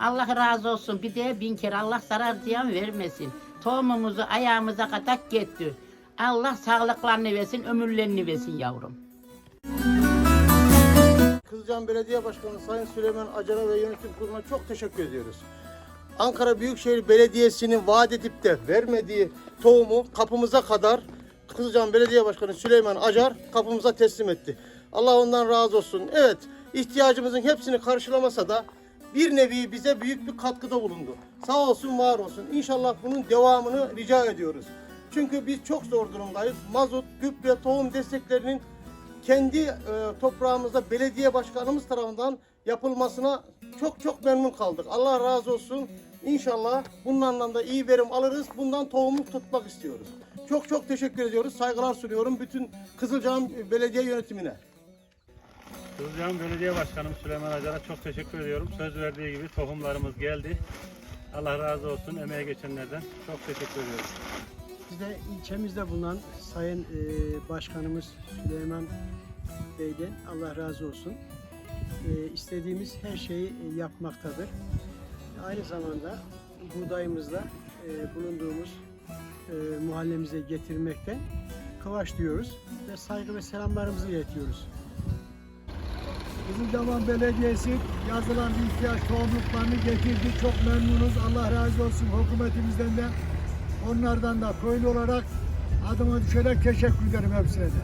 Allah razı olsun. Bir de bin kere Allah zarar ziyan vermesin. Tohumumuzu ayağımıza katak gitti. Allah sağlıklarını versin, ömürlerini versin yavrum. Kızılcan Belediye Başkanı Sayın Süleyman Acar'a ve yönetim kuruluna çok teşekkür ediyoruz. Ankara Büyükşehir Belediyesi'nin vaat edip de vermediği tohumu kapımıza kadar Kızılcan Belediye Başkanı Süleyman Acar kapımıza teslim etti. Allah ondan razı olsun. Evet, ihtiyacımızın hepsini karşılamasa da bir nevi bize büyük bir katkıda bulundu. Sağ olsun, var olsun. İnşallah bunun devamını rica ediyoruz. Çünkü biz çok zor durumdayız. Mazot, gübre, tohum desteklerinin kendi e, toprağımızda belediye başkanımız tarafından yapılmasına çok çok memnun kaldık. Allah razı olsun. İnşallah bunlarla da iyi verim alırız. Bundan tohumu tutmak istiyoruz. Çok çok teşekkür ediyoruz. Saygılar sunuyorum bütün Kızılcahamam Belediye Yönetimine. Kızılcahamam Belediye Başkanım Süleyman Acar'a çok teşekkür ediyorum. Söz verdiği gibi tohumlarımız geldi. Allah razı olsun emeğe geçenlerden. Çok teşekkür ediyorum. Biz de ilçemizde bulunan Sayın e, Başkanımız Süleyman Bey'den Allah razı olsun. E, istediğimiz her şeyi e, yapmaktadır. Aynı zamanda buğdayımızla bulunduğumuz e, muhallemize getirmekten kıvaç diyoruz ve saygı ve selamlarımızı iletiyoruz. Kızılcahamam Belediyesi yazılan ihtiyaç tohumluklarını getirdi. Çok memnunuz. Allah razı olsun hükümetimizden de. Onlardan da köylü olarak adıma düşerek teşekkür ederim hepsine de.